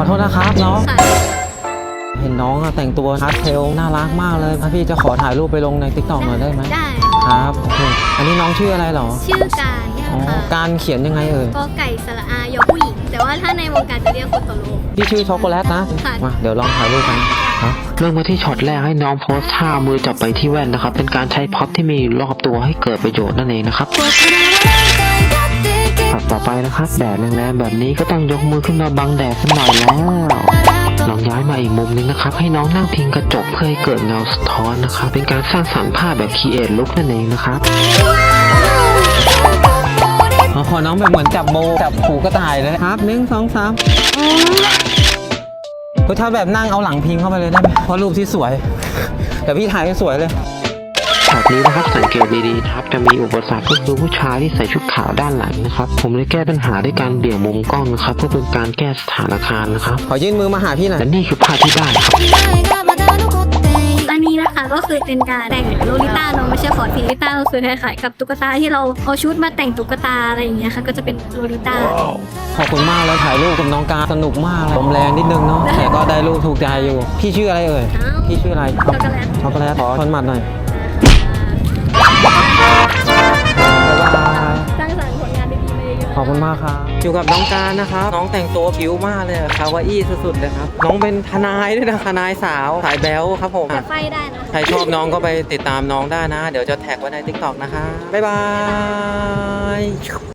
ขอโทษนะครับน้องค่ะเห็นน้องอะแต่งตัวพาสเทลน่ารักมากเลยพี่จะขอถ่ายรูปไปลงในติ๊กต็อกหน่อยได้ไหมได้ครับโอเคอันนี้น้องชื่ออะไรเหรอ ชื่อการอ๋อค่ะการเขียนยังไงเอ่ยกอไก่สระอายอผู้หญิงแต่ว่าถ้าในวงการจะเรียกโคโตโร่พี่ชื่อช็อกโกแลตนะค่ะมาเดี๋ยวลองถ่ายรูปกันครับเริ่มมาที่ช็อตแรกให้น้องโพสท่ามือจับไปที่แว่นนะครับ เป็นการใช้พ็อปที่มีอยู่รอบตัวให้เกิดประโยชน์นั่นเองนะครับช็ อตต่อไปนะครับ แดดแรงๆแบบนี้ก็ต้องยกมือขึ้นมาบังแดดสักหน่อยแล้วลองย้ายมาอีกมุมนึงนะครับ ให้น้องนั่งพิงกระจกเพื่อให้เกิดเงาสะท้อนนะครับ เป็นการสร้างสรรค์ภาพแบบคีเอทลุกนั่นเองนะครับอ๋อขอน้องแบบเหมือนจับโบจับหูกระต่ายเลยนะครับหนึ่งสองสามเฮ้ยถ้าแบบนั่งเอาหลังพิงเข้าไปเลยได้ไหมเพราะรูปที่สวย แต่พี่ถ่ายให้สวยเลยช็ อตนี้นะครับสังเกตดีๆนะครับจะมีอุปสรรคก็คือผู้ชายที่ใส่ชุดขาวด้านหลังนะครับผมเลยแก้ปัญหาด้วยการเบี่ยงมุมกล้องนะครับเพื่อเป็นการแก้สถานการณ์นะครับขอยื่นมือมาหาพี่หน่อยและนี่คือภาพที่ได้ครับอันนี้นะคะก็คือเป็นการแต่งโลลิต้าเนาะไม่ใช่คอร์ดพิลิต้าก็คือคล้ายๆกับตุ๊กตาที่เราเอาชุดมาแต่งตุ๊กตาอะไรอย่างเงี้ยค่ะก็จะเป็นโลลิต้าขอบคุณมากเลยถ่ายรูปกับน้องการสนุกมากเลยลมแรงนิดนึงเนาะแต่ก็ได้รูปถูกใจอยู่ พี่ชื่ออะไรเอ่ยอ้าวพี่ชื่ออะไรช็อกโกแลตช็อกโกแลตขอชนหมัดหน่อย อะๆขอบคุณมากครับอยู่กับน้องการนะครับ น้องแต่งตัวผิวมากเลยอะคาวาอี้สุดๆเลยครับ น้องเป็นทนายด้วยนะทนายสาวสายแบลครับผมแต่ไฟได้นะ ใครชอบน้องก็ไปติดตามน้องได้นะ เดี๋ยวจะแท็กไว้ใน TikTok นะคะ บ๊ายบาย